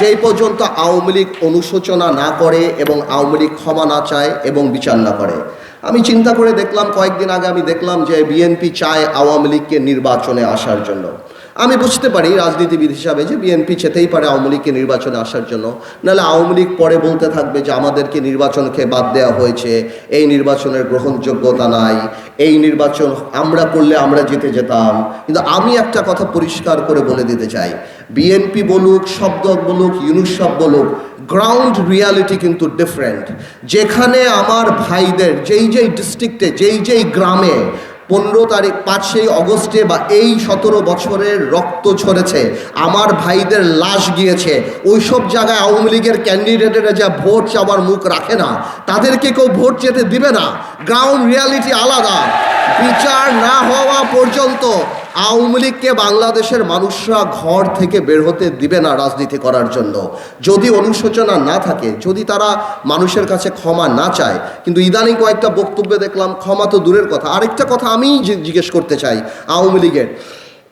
যেই পর্যন্ত আওয়ামী লীগ অনুশোচনা না করে এবং আওয়ামী লীগ ক্ষমা না চায় এবং বিচার না করে। আমি চিন্তা করে দেখলাম, কয়েকদিন আগে আমি দেখলাম যে বিএনপি চায় আওয়ামী লীগকে নির্বাচনে আসার জন্য। আমি বুঝতে পারি রাজনীতিবিদ হিসাবে যে বিএনপি চেতেই পারে আওয়ামী লীগকে নির্বাচনে আসার জন্য। নাহলে আওয়ামী লীগ পরে বলতে থাকবে যে আমাদেরকে নির্বাচনকে বাদ দেওয়া হয়েছে, এই নির্বাচনের গ্রহণযোগ্যতা নাই, এই নির্বাচন আমরা করলে আমরা জিতে যেতাম। কিন্তু আমি একটা কথা পরিষ্কার করে বলে দিতে চাই। বিএনপি বলুক শব্দ বলুক ইউনুসব বলুক গ্রাউন্ড রিয়ালিটি কিন্তু ডিফারেন্ট যেখানে আমার ভাইদের, যেই যেই ডিস্ট্রিক্টে যেই যেই গ্রামে পনেরো তারিখ পাঁচই অগস্টে বা এই সতেরো বছরের রক্ত ঝরেছে, আমার ভাইদের লাশ গিয়েছে। ওইসব জায়গায় আওয়ামী লীগের ক্যান্ডিডেটেরা যা ভোট চাওয়ার মুখ রাখে না, তাদেরকে কেউ ভোট যেতে দিবে না। গ্রাউন্ড রিয়ালিটি আলাদা। বিচার না হওয়া পর্যন্ত আওয়ামী লীগকে বাংলাদেশের মানুষরা ঘর থেকে বের হতে দিবে না রাজনীতি করার জন্য। যদি অনুশোচনা না থাকে, যদি তারা মানুষের কাছে ক্ষমা না চায়, কিন্তু ইদানিং কয়েকটা বক্তব্যে দেখলাম, ক্ষমা তো দূরের কথা। আরেকটা কথা আমি জিজ্ঞেস করতে চাই আওয়ামী লীগের।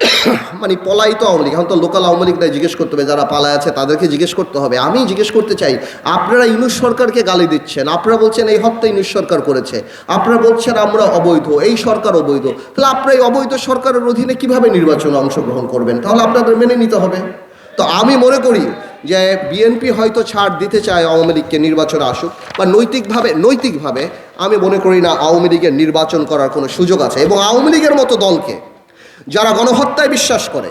মানে পলাইতো আওয়ামী লীগ, এখন তো লোকাল আওয়ামী লীগটাই জিজ্ঞেস করতে হবে, যারা পালায় আছে তাদেরকে জিজ্ঞেস করতে হবে। আমি জিজ্ঞেস করতে চাই, আপনারা ইউনুস সরকারকে গালি দিচ্ছেন, আপনারা বলছেন এই হত্যা ইউনুস সরকার করেছে, আপনারা বলছেন আমরা অবৈধ, এই সরকার অবৈধ, তাহলে আপনারা এই অবৈধ সরকারের অধীনে কীভাবে নির্বাচনে অংশগ্রহণ করবেন? তাহলে আপনাদের মেনে নিতে হবে। তো আমি মনে করি যে বিএনপি হয়তো ছাড় দিতে চায় আওয়ামী লীগকে নির্বাচনে আসুক, বা নৈতিকভাবে নৈতিকভাবে আমি মনে করি না আওয়ামী লীগের নির্বাচন করার কোনো সুযোগ আছে। এবং আওয়ামী লীগের মতো দলকে যারা গণহত্যায় বিশ্বাস করে,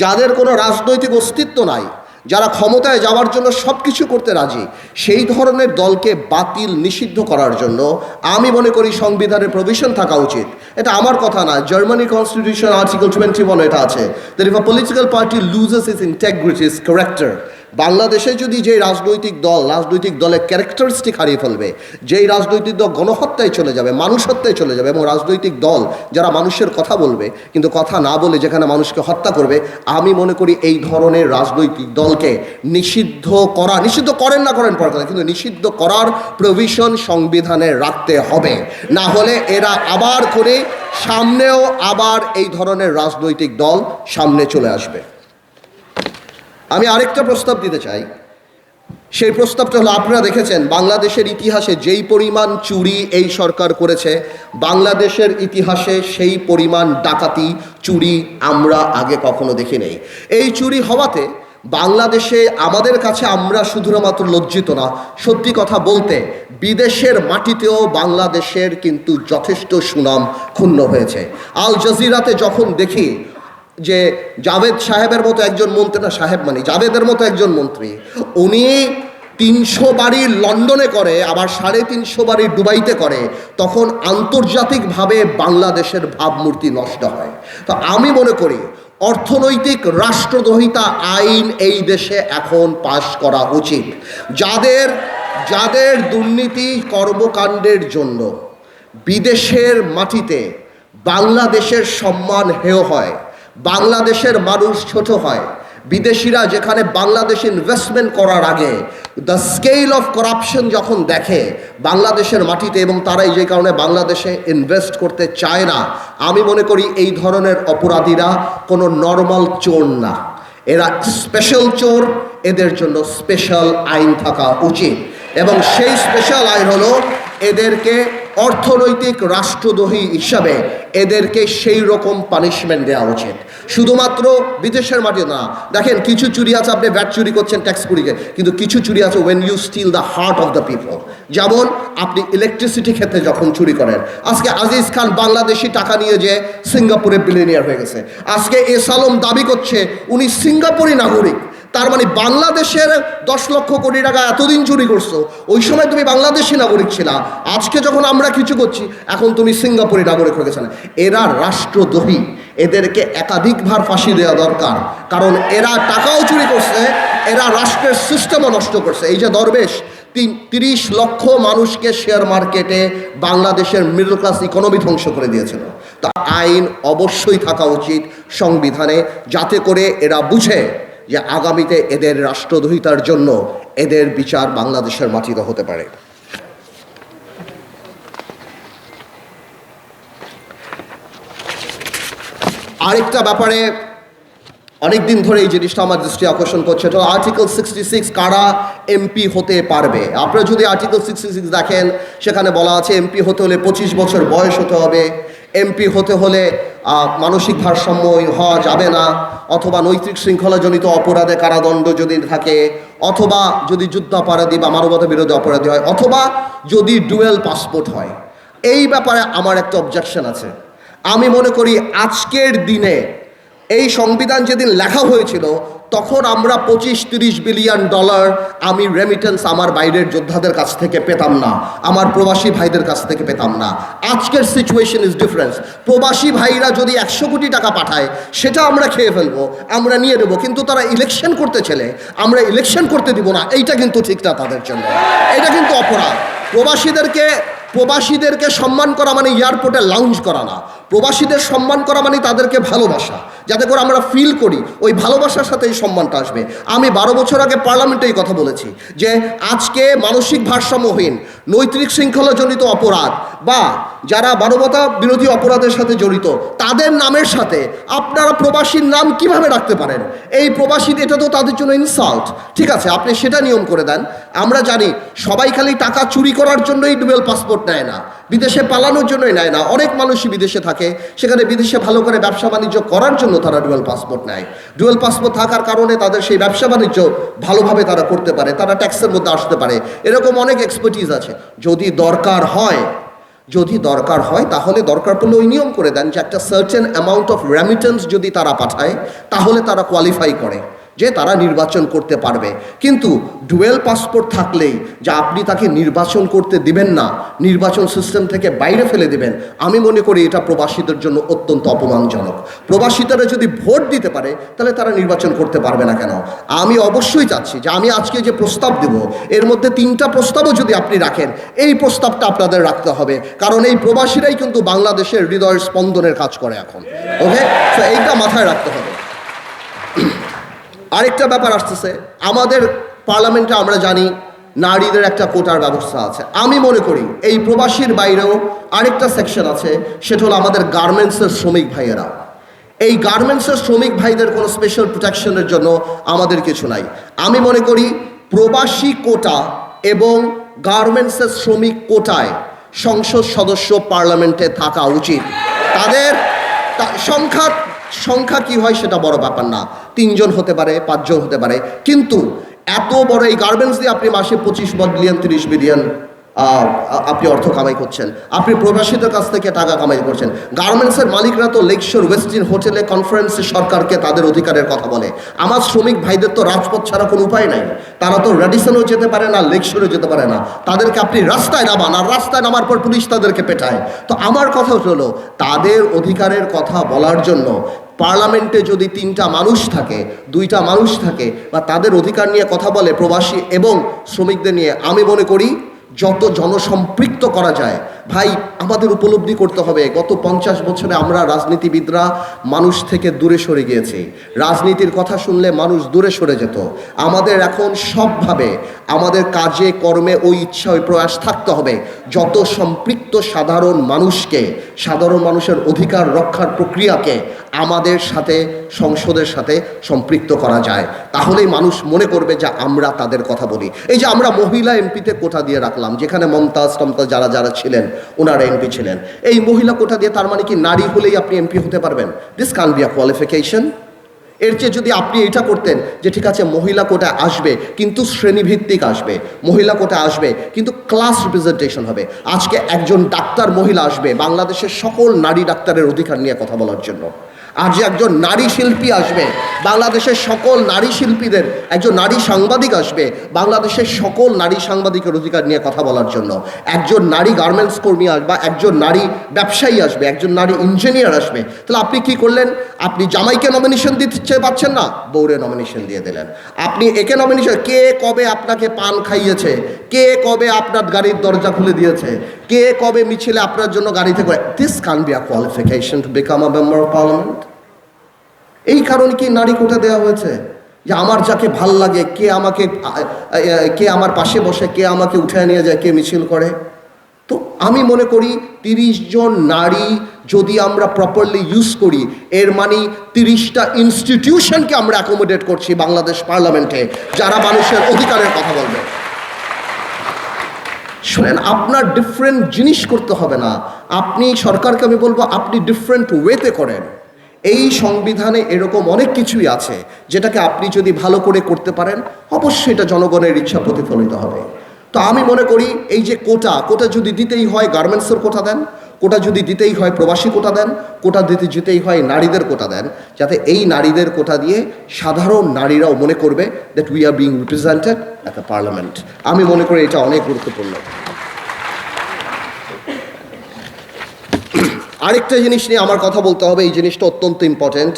যাদের কোনো রাজনৈতিক অস্তিত্ব নাই, যারা ক্ষমতায় যাওয়ার জন্য সব কিছু করতে রাজি, সেই ধরনের দলকে বাতিল নিষিদ্ধ করার জন্য আমি মনে করি সংবিধানে প্রভিশন থাকা উচিত। এটা আমার কথা না Germany constitution article twenty one এটা আছে। That if a political party loses its integrity its character বাংলাদেশে যদি যে রাজনৈতিক দল, রাজনৈতিক দলের ক্যারেক্টারিস্টিক হারিয়ে ফেলবে, যেই রাজনৈতিক দল গণহত্যায় চলে যাবে মানুষ হত্যায় চলে যাবে, এবং রাজনৈতিক দল যারা মানুষের কথা বলবে, কিন্তু কথা না বলে যেখানে মানুষকে হত্যা করবে, আমি মনে করি এই ধরনের রাজনৈতিক দলকে নিষিদ্ধ করা, নিষিদ্ধ করেন না করেন পরে কিন্তু নিষিদ্ধ করার প্রভিশন সংবিধানে রাখতে হবে। না হলে এরা আবার করে সামনেও আবার এই ধরনের রাজনৈতিক দল সামনে চলে আসবে। আমি আরেকটা প্রস্তাব দিতে চাই। সেই প্রস্তাবটা হলো, আপনারা দেখেছেন, বাংলাদেশের ইতিহাসে যেই পরিমাণ চুরি এই সরকার করেছে, বাংলাদেশের ইতিহাসে সেই পরিমাণ ডাকাতি চুরি আমরা আগে কখনো দেখি নেই। এই চুরি হওয়াতে বাংলাদেশে আমাদের কাছে আমরা শুধুমাত্র লজ্জিত না, সত্যি কথা বলতে বিদেশের মাটিতেও বাংলাদেশের কিন্তু যথেষ্ট সুনাম ক্ষুণ্ণ হয়েছে। আল জাজিরাতে যখন দেখি যে জাভেদ সাহেবের মতো একজন মন্ত্রী, না, সাহেব মানে জাভেদের মতো একজন মন্ত্রী, উনি তিনশো বাড়ি লন্ডনে করে, আবার সাড়ে তিনশো বাড়ি দুবাইতে করে, তখন আন্তর্জাতিকভাবে বাংলাদেশের ভাবমূর্তি নষ্ট হয়। তো আমি মনে করি, অর্থনৈতিক রাষ্ট্রদ্রোহিতা আইন এই দেশে এখন পাশ করা উচিত। যাদের যাদের দুর্নীতি কর্মকাণ্ডের জন্য বিদেশের মাটিতে বাংলাদেশের সম্মান হেয় হয় বাংলাদেশের মানুষ ছোট হয়। বিদেশিরা যেখানে বাংলাদেশে ইনভেস্টমেন্ট করার আগে দ্য স্কেল অফ করাপশন যখন দেখে বাংলাদেশের মাটিতে এবং তারাই যে কারণে বাংলাদেশে ইনভেস্ট করতে চায় না, আমি মনে করি এই ধরনের অপরাধীরা কোনো নর্মাল চোর না। এরা স্পেশাল চোর, এদের জন্য স্পেশাল আইন থাকা উচিত। এবং সেই স্পেশাল আইন হলো এদেরকে অর্থনৈতিক রাষ্ট্রদ্রোহী হিসাবে এদেরকে সেই রকম পানিশমেন্ট দেওয়া উচিত। শুধুমাত্র বিদেশের মাটি না, দেখেন কিছু চুরি আছে, আপনি ব্যাট চুরি করছেন ট্যাক্স চুরিকে কিন্তু কিছু চুরি আছে when you steal the heart of the people যেমন আপনি ইলেকট্রিসিটি ক্ষেত্রে যখন চুরি করেন, আজকে আজিজ খান বাংলাদেশি টাকা নিয়ে যে সিঙ্গাপুরে বিলিনিয়ার হয়ে গেছে। আজকে এস আলম দাবি করছে, উনি সিঙ্গাপুরি নাগরিক। তার মানে বাংলাদেশের দশ লক্ষ কোটি টাকা এতদিন চুরি করছ। ওই সময় তুমি বাংলাদেশি নাগরিক ছিলা। আজকে যখন আমরা কিছু করছি, এখন তুমি সিঙ্গাপুরি নাগরিক হয়ে গেছে এরা রাষ্ট্রদ্রোহী। এদেরকে একাধিকবার ফাঁসি দেওয়া দরকার। কারণ এরা টাকাও চুরি করছে, এরা রাষ্ট্রের সিস্টেমও নষ্ট করছে। এই যে দরবেশ, তিন, তিরিশ লক্ষ মানুষকে শেয়ার মার্কেটে বাংলাদেশের মিডল ক্লাস ইকোনমি ধ্বংস করে দিয়েছিল। তা আইন অবশ্যই থাকা উচিত সংবিধানে, যাতে করে এরা বুঝে যে আগামীতে এদের রাষ্ট্রদ্রোহিতার জন্য এদের বিচার বাংলাদেশের মাটিতে হতে পারে। আরেকটা ব্যাপারে অনেক দিন ধরে এই জিনিসটা আমার দৃষ্টি আকর্ষণ করছে, তো আর্টিকেল সিক্সটি সিক্স কারা এমপি হতে পারবে? আপনারা যদি আর্টিকেল সিক্সটি সিক্স দেখেন, সেখানে বলা আছে এমপি হতে হলে পঁচিশ বছর বয়স হতে হবে। এমপি হতে হলে মানসিক ভারসাম্য হওয়া যাবে না। অথবা নৈতিক শৃঙ্খলাজনিত অপরাধে কারাদণ্ড যদি থাকে, অথবা যদি যুদ্ধাপরাধী বা মানবতা বিরোধী অপরাধী হয়, অথবা যদি ডুয়েল পাসপোর্ট হয়। এই ব্যাপারে আমার একটা অবজেকশন আছে। আমি মনে করি আজকের দিনে এই সংবিধান যেদিন লেখা হয়েছিল, তখন আমরা পঁচিশ তিরিশ বিলিয়ন ডলার আমি রেমিটেন্স আমার বাইরের যোদ্ধাদের কাছ থেকে পেতাম না, আমার প্রবাসী ভাইদের কাছ থেকে পেতাম না। আজকের সিচুয়েশন ইজ ডিফারেন্স প্রবাসী ভাইরা যদি একশো কোটি টাকা পাঠায়, সেটা আমরা খেয়ে ফেলব, আমরা নিয়ে নেব, কিন্তু তারা ইলেকশন করতে ছেলে, আমরা ইলেকশন করতে দিব না, এইটা কিন্তু ঠিক না তাদের জন্য। এটা কিন্তু অপরাধ। প্রবাসীদেরকে প্রবাসীদেরকে সম্মান করা মানে এয়ারপোর্টে লাউঞ্জ করা না। প্রবাসীদের সম্মান করা মানে তাদেরকে ভালোবাসা। যাতে করে আমরা ফিল করি, ওই ভালোবাসার সাথে এই সম্মানটা আসবে। আমি বারো বছর আগে পার্লামেন্টে এই কথা বলেছি, যে আজকে মানসিক ভারসাম্যহীন, নৈতিক শৃঙ্খলাজনিত অপরাধ, বা যারা মানবতা বিরোধী অপরাধের সাথে জড়িত, তাদের নামের সাথে আপনারা প্রবাসীর নাম কীভাবে রাখতে পারেন? এই প্রবাসী এটা তো তাদের জন্য ইনসাল্ট ঠিক আছে, আপনি সেটা নিয়ম করে দেন। আমরা জানি, সবাই খালি টাকা চুরি করার জন্যই ডুয়েল পাসপোর্ট নেয় না। বিদেশে পালানোর জন্যই নেয় না। অনেক মানুষই বিদেশে থাকে। সেখানে বিদেশে ভালো করে ব্যবসা বাণিজ্য করার জন্য তারা ডুয়েল পাসপোর্ট নেয়। ডুয়েল পাসপোর্ট থাকার কারণে তাদের সেই ব্যবসা বাণিজ্য ভালোভাবে তারা করতে পারে। তারা ট্যাক্সের মধ্যে আসতে পারে। এরকম অনেক এক্সপার্টিজ আছে। যদি দরকার হয়, যদি দরকার হয়, তাহলে দরকার পড়লে ওই নিয়ম করে দেন যে একটা সার্টেন অ্যামাউন্ট অফ রেমিটেন্স যদি তারা পাঠায়, তাহলে তারা কোয়ালিফাই করে। যে তারা নির্বাচন করতে পারবে। কিন্তু ডুয়েল পাসপোর্ট থাকলেই যে আপনি তাকে নির্বাচন করতে দিবেন না, নির্বাচন সিস্টেম থেকে বাইরে ফেলে দিবেন, আমি মনে করি এটা প্রবাসীদের জন্য অত্যন্ত অপমানজনক। প্রবাসীরা যদি ভোট দিতে পারে, তাহলে তারা নির্বাচন করতে পারবে না কেন? আমি অবশ্যই চাচ্ছি যে আমি আজকে যে প্রস্তাব দেব, এর মধ্যে তিনটা প্রস্তাবও যদি আপনি রাখেন, এই প্রস্তাবটা আপনাদের রাখতে হবে। কারণ এই প্রবাসীরাই কিন্তু বাংলাদেশের হৃদয়ের স্পন্দনের কাজ করে এখন। ওকে তো এইটা মাথায় রাখতে হবে। আরেকটা ব্যাপার আসতেছে, আমাদের পার্লামেন্টে আমরা জানি নারীদের একটা কোটার ব্যবস্থা আছে। আমি মনে করি এই প্রবাসীর বাইরেও আরেকটা সেকশন আছে, সেটা হলো আমাদের গার্মেন্টসের শ্রমিক ভাইয়েরা। এই গার্মেন্টসের শ্রমিক ভাইদের কোনো স্পেশাল প্রোটেকশনের জন্য আমাদের কিছু নাই। আমি মনে করি প্রবাসী কোটা এবং গার্মেন্টসের শ্রমিক কোটায় সংসদ সদস্য পার্লামেন্টে থাকা উচিত। তাদের সংখ্যা সংখ্যা কি হয় সেটা বড় ব্যাপার না। তিনজন হতে পারে, পাঁচজন হতে পারে। কিন্তু এত বড় এই গার্মেন্টস দিয়ে আপনি মাসে পঁচিশ বিলিয়ন তিরিশ বিলিয়ন আপনি অর্থ কামাই করছেন। আপনি প্রবাসীদের কাছ থেকে টাকা কামাই করছেন। গার্মেন্টসের মালিকরা তো লেকশোর ওয়েস্টিন হোটেলে কনফারেন্সে সরকারকে তাদের অধিকারের কথা বলে। আমার শ্রমিক ভাইদের তো রাজপথ ছাড়া কোনো উপায় নাই। তারা তো রেডিসনও যেতে পারে না লেকশোরও যেতে পারে না। তাদেরকে আপনি রাস্তায় নামান আর রাস্তায় নামার পর পুলিশ তাদেরকে পেটায়। তো আমার কথা হলো, তাদের অধিকারের কথা বলার জন্য পার্লামেন্টে যদি তিনটা মানুষ থাকে, দুইটা মানুষ থাকে, বা তাদের অধিকার নিয়ে কথা বলে প্রবাসী এবং শ্রমিকদের নিয়ে, আমি মনে করি যত জনসম্পৃক্ত করা যায় ভাই, আমাদের উপলব্ধি করতে হবে। গত পঞ্চাশ বছরে আমরা রাজনীতিবিদরা মানুষ থেকে দূরে সরে গিয়েছি। রাজনীতির কথা শুনলে মানুষ দূরে সরে যেত। আমাদের এখন সবভাবে আমাদের কাজে, কর্মে ওই ইচ্ছা ওই প্রয়াস থাকতে হবে। যত সম্পৃক্ত সাধারণ মানুষকে, সাধারণ মানুষের অধিকার রক্ষার প্রক্রিয়াকে আমাদের সাথে, সংসদের সাথে সম্পৃক্ত করা যায়। তাহলেই মানুষ মনে করবে যে আমরা তাদের কথা বলি। এই যে আমরা মহিলা এমপিতে কোটা দিয়ে রাখলাম, যেখানে মমতাজ টমতাজ যারা যারা ছিলেন ওনারা এমপি ছিলেন। এই মহিলা কোটা দিয়ে তার মানে কি নারী হলেই আপনি এমপি হতে পারবেন? This can be a qualification এর চেয়ে যদি আপনি এটা করতেন যে ঠিক আছে, মহিলা কোটা আসবে, কিন্তু শ্রেণীভিত্তিক আসবে, মহিলা কোটা আসবে, কিন্তু ক্লাস রিপ্রেজেন্টেশন হবে। আজকে একজন ডাক্তার মহিলা আসবে, বাংলাদেশের সকল নারী ডাক্তারের অধিকার নিয়ে কথা বলার জন্য। যে একজন নারী শিল্পী আসবে, বাংলাদেশের সকল নারী শিল্পীদের, একজন নারী সাংবাদিক আসবে, বাংলাদেশের সকল নারী সাংবাদিকের অধিকার নিয়ে কথা বলার জন্য। একজন নারী গার্মেন্টস কর্মী আসবে একজন নারী ব্যবসায়ী আসবে, একজন নারী ইঞ্জিনিয়ার আসবে। তাহলে আপনি কি করলেন? আপনি জামাইকে নমিনেশন দিতে পারছেন না, বউরে নমিনেশন দিয়ে দিলেন। আপনি একে নমিনেশন কে কবে আপনাকে পান খাইয়েছে? কে কবে আপনার গাড়ির দরজা খুলে দিয়েছে? কে কবে মিছিলে আপনার জন্য গাড়িতে করে this can be a qualification to become a member of parliament এই কারণে কি নারী কোটা দেওয়া হয়েছে? যে আমার যাকে ভালো লাগে, কে আমাকে কে আমার পাশে বসে, কে আমাকে উঠে নিয়ে যায়, কে মিছিল করে? তো আমি মনে করি তিরিশ জন নারী যদি আমরা প্রপারলি ইউজ করি, এর মানে তিরিশটা ইনস্টিটিউশনকে আমরা অ্যাকোমোডেট করছি বাংলাদেশ পার্লামেন্টে যারা মানুষের অধিকারের কথা বলবে। শুনেন, আপনার ডিফারেন্ট জিনিস করতে হবে না। আপনি সরকারকে আমি বলব, আপনি ডিফারেন্ট ওয়েতে করেন। এই সংবিধানে এরকম অনেক কিছুই আছে, যেটাকে আপনি যদি ভালো করে করতে পারেন, অবশ্যই এটা জনগণের ইচ্ছা প্রতিফলিত হবে। তো আমি মনে করি এই যে কোটা কোটা যদি দিতেই হয় গার্মেন্টসের কোটা দেন, কোটা যদি দিতেই হয় প্রবাসী কোটা দেন, কোটা দিতে যেতেই হয় নারীদের কোটা দেন, যাতে এই নারীদের কোটা দিয়ে সাধারণ নারীরাও মনে করবে that we are being represented at the parliament আমি মনে করি এটা অনেক গুরুত্বপূর্ণ। আরেকটা জিনিস নিয়ে আমার কথা বলতে হবে, এই জিনিসটা অত্যন্ত ইম্পর্ট্যান্ট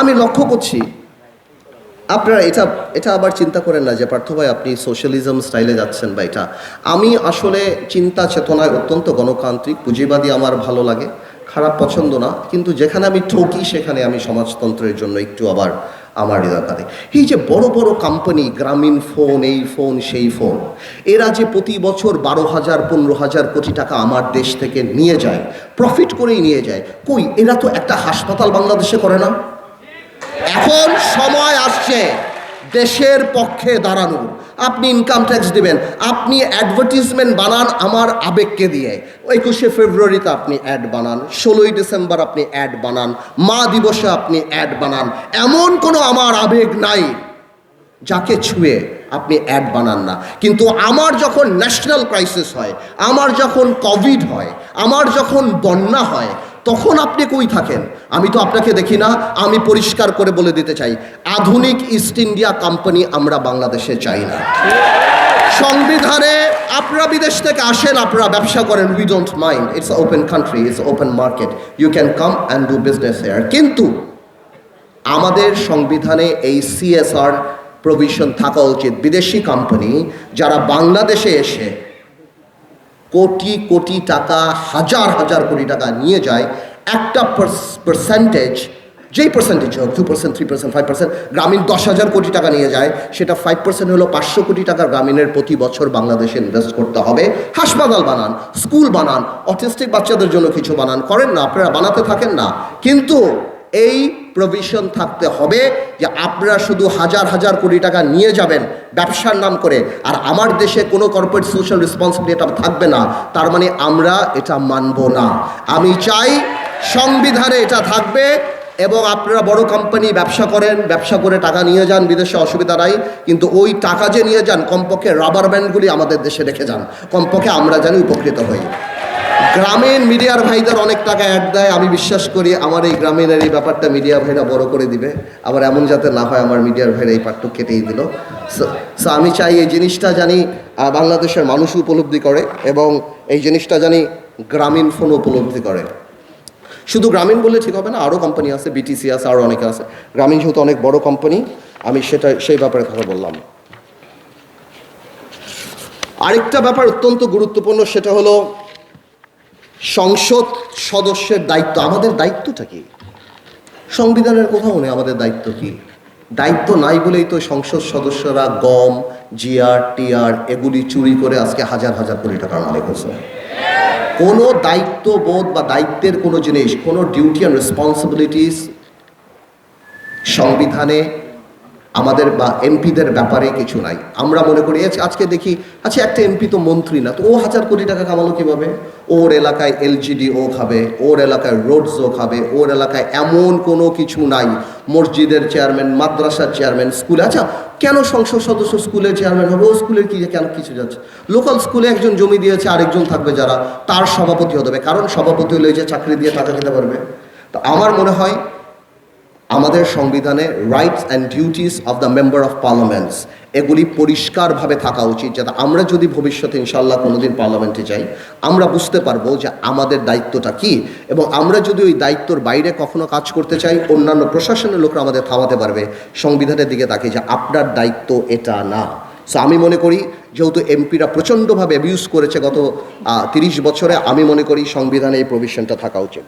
আমি লক্ষ্য করছি আপনারা এটা এটা আবার চিন্তা করেন না যে পার্থ ভাই আপনি সোশ্যালিজম স্টাইলে যাচ্ছেন বা এটা। আমি আসলে চিন্তা চেতনায় অত্যন্ত গণতান্ত্রিক, পুঁজিবাদী আমার ভালো লাগে, খারাপ পছন্দ না, কিন্তু যেখানে আমি ঠকি সেখানে আমি সমাজতন্ত্রের জন্য একটু আবার আমার হৃদয় এই যে বড় বড় কোম্পানি গ্রামীণ ফোন এই ফোন সেই ফোন এরা যে প্রতি বছর বারো হাজার, পনেরো হাজার কোটি টাকা আমার দেশ থেকে নিয়ে যায় প্রফিট করেই নিয়ে যায়, কই? এরা তো একটা হাসপাতাল বাংলাদেশে করে না? এখন সময় আসছে দেশের পক্ষে দাঁড়ানোর। আপনি ইনকাম ট্যাক্স দিবেন, আপনি অ্যাডভার্টিজমেন্ট বানান আমার আবেগকে দিয়ে। একুশে ফেব্রুয়ারিতে আপনি অ্যাড বানান, ষোলোই ডিসেম্বর আপনি অ্যাড বানান, মা দিবসে আপনি অ্যাড বানান। এমন কোনো আমার আবেগ নাই যাকে ছুঁয়ে আপনি অ্যাড বানান না। কিন্তু আমার যখন ন্যাশনাল ক্রাইসিস হয়, আমার যখন কোভিড হয়, আমার যখন বন্যা হয় তখন আপনি কই থাকেন? আমি তো আপনাকে দেখি না, আমি পরিষ্কার করে বলে দিতে চাই। আধুনিক ইস্ট ইন্ডিয়া কোম্পানি আমরা বাংলাদেশে চাই না। সংবিধানে আপনারা বিদেশ থেকে আসেন, আপনারা ব্যবসা করেন we don't mind it's open country it's open market you can come and do business here কিন্তু আমাদের সংবিধানে এই সিএসআর প্রভিশন থাকা উচিত। বিদেশি কোম্পানি যারা বাংলাদেশে এসে কোটি কোটি টাকা, হাজার হাজার কোটি টাকা নিয়ে যায়। একটা পার্সেন্টেজ যেই পার্সেন্টেজ হোক two percent three percent five percent Grameen দশ হাজার কোটি টাকা নিয়ে যায়, সেটা ফাইভ পার্সেন্ট হলো পাঁচশো কোটি টাকা গ্রামীণের প্রতি বছর বাংলাদেশে ইনভেস্ট করতে হবে। হাসপাতাল বানান স্কুল বানান অটিস্টিক বাচ্চাদের জন্য কিছু বানান, করেন না, আপনারা বানাতে থাকেন না। কিন্তু এই প্রভিশন থাকতে হবে যে আপনারা শুধু হাজার হাজার কোটি টাকা নিয়ে যাবেন ব্যবসার নাম করে। আর আমার দেশে কোনো কর্পোরেট সোশ্যাল রেসপন্সিবিলিটি থাকবে না। তার মানে আমরা এটা মানব না। আমি চাই সংবিধানে এটা থাকবে এবং আপনারা বড় কোম্পানি ব্যবসা করেন, ব্যবসা করে টাকা নিয়ে যান, বিদেশে অসুবিধা নাই। কিন্তু ওই টাকা যে নিয়ে যান, কমপক্ষে রাবার ব্যান্ডগুলি আমাদের দেশে রেখে যান। কমপক্ষে আমরা জানি উপকৃত হই। গ্রামীণ মিডিয়ার ভাইদের অনেক টাকা অ্যাড দেয়, আমি বিশ্বাস করি আমার এই গ্রামীণের এই ব্যাপারটা মিডিয়া ভাইরা বড় করে দিবে। আবার এমন যাতে না হয় আমার মিডিয়ার ভাইরা এই পার্টটুক কেটেই দিল। সো আমি চাই এই জিনিসটা জানি বাংলাদেশের মানুষ উপলব্ধি করে এবং এই জিনিসটা জানি গ্রামীণ ফোন উপলব্ধি করে। শুধু গ্রামীণ বললে ঠিক হবে না, আরও কোম্পানি আছে বিটিসি আছে, আরও অনেকে আছে। গ্রামীণ যেহেতু অনেক বড় কোম্পানি আমি সেটা, সেই ব্যাপারে কথা বললাম। আরেকটা ব্যাপার অত্যন্ত গুরুত্বপূর্ণ, সেটা হলো সংসদ সদস্যের দায়িত্ব, আমাদের দায়িত্বটা কি? সংবিধানের কোথাও নেই, আমাদের দায়িত্ব কি? দায়িত্ব নাই বলেই তো সংসদ সদস্যরা গম, জিআর, টিআর এগুলি চুরি করে আজকে হাজার হাজার কোটি টাকার মালিক হচ্ছে কোনো দায়িত্ববোধ বা দায়িত্বের কোনো জিনিস, কোনো ডিউটি অ্যান্ড রেসপন্সিবিলিটিস সংবিধানে আমাদের বা এমপিদের ব্যাপারে কিছু নাই। আমরা মনে করি আজ- আজকে দেখি আচ্ছা একটা এমপি তো মন্ত্রী না। তো ও হাজার কোটি টাকা কামালো কীভাবে? ওর এলাকায় এলজিডি ও খাবে, ওর এলাকায় রোডস ও খাবে, ওর এলাকায় এমন কোনো কিছু নাই। মসজিদের চেয়ারম্যান, মাদ্রাসার চেয়ারম্যান, স্কুলে আচ্ছা কেন সংসদ সদস্য স্কুলের চেয়ারম্যান হবে? ও স্কুলের কি কেন কিছু যাচ্ছে লোকাল স্কুলে একজন জমি দিয়েছে, আরেকজন থাকবে যারা, তার সভাপতি হতে হবে। কারণ সভাপতি হলে যে চাকরি দিয়ে টাকা খেতে পারবে। তো আমার মনে হয় আমাদের সংবিধানে rights and duties of the member of parliaments এগুলি পরিষ্কারভাবে থাকা উচিত, যাতে আমরা যদি ভবিষ্যতে ইনশাল্লাহ কোনোদিন পার্লামেন্টে যাই, আমরা বুঝতে পারব যে আমাদের দায়িত্বটা কি, এবং আমরা যদি ওই দায়িত্বর বাইরে কখনো কাজ করতে চাই, অন্যান্য প্রশাসনের লোকরা আমাদের থামাতে পারবে, সংবিধানের দিকে তাকিয়ে যে আপনার দায়িত্ব এটা না। সো আমি মনে করি, যেহেতু এমপিরা প্রচণ্ডভাবে অ্যাবিউজ করেছে গত তিরিশ বছরে, আমি মনে করি সংবিধানে এই প্রভিশনটা থাকা উচিত।